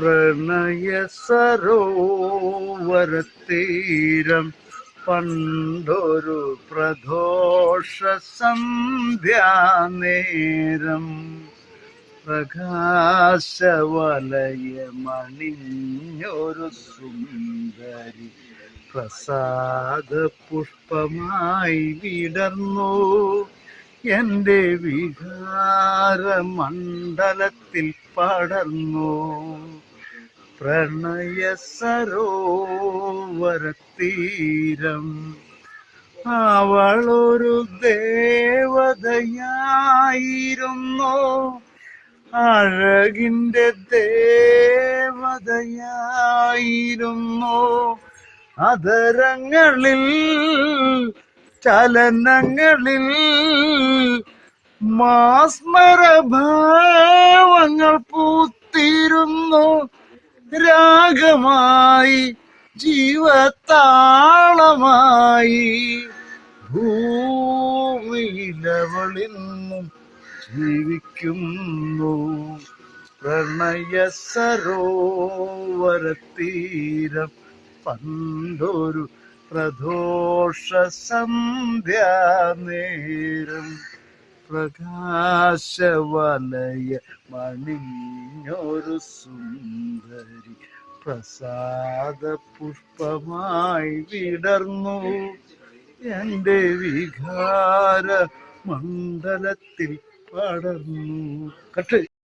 പ്രണയ സരോവരത്തീരം പണ്ടൊരു പ്രദോഷ സന്ധ്യാനേരം പ്രകാശവലയമണിഞ്ഞൊരു സുന്ദരി പ്രസാദ പുഷ്പമായി വിടർന്നു. എന്റെ വികാര മണ്ഡലത്തിൽ പടർന്നു. പ്രണയ സരോവരത്തീരം അവളൊരു ദേവതയായിരുന്നു? അഴകിന്റെ ദേവതയായിരുന്നു? അതരങ്ങളിൽ ചലനങ്ങളിൽ മാസ്മരഭാവങ്ങൾ പൂത്തിരുന്നു. രാഗമായി ജീവത്താളമായി ഭൂമിയിലവളിന്നും ജീവിക്കുന്നു. പ്രണയ സരോവരത്തീരം പണ്ടൊരു പ്രദോഷ സന്ധ്യാനേരം പ്രകാശവലയ മണിഞ്ഞൊരു സുന്ദരി പ്രസാദ പുഷ്പമായി വിടർന്നു. എന്റെ വികാര മണ്ഡലത്തിൽ പടർന്നു. കട്ട്.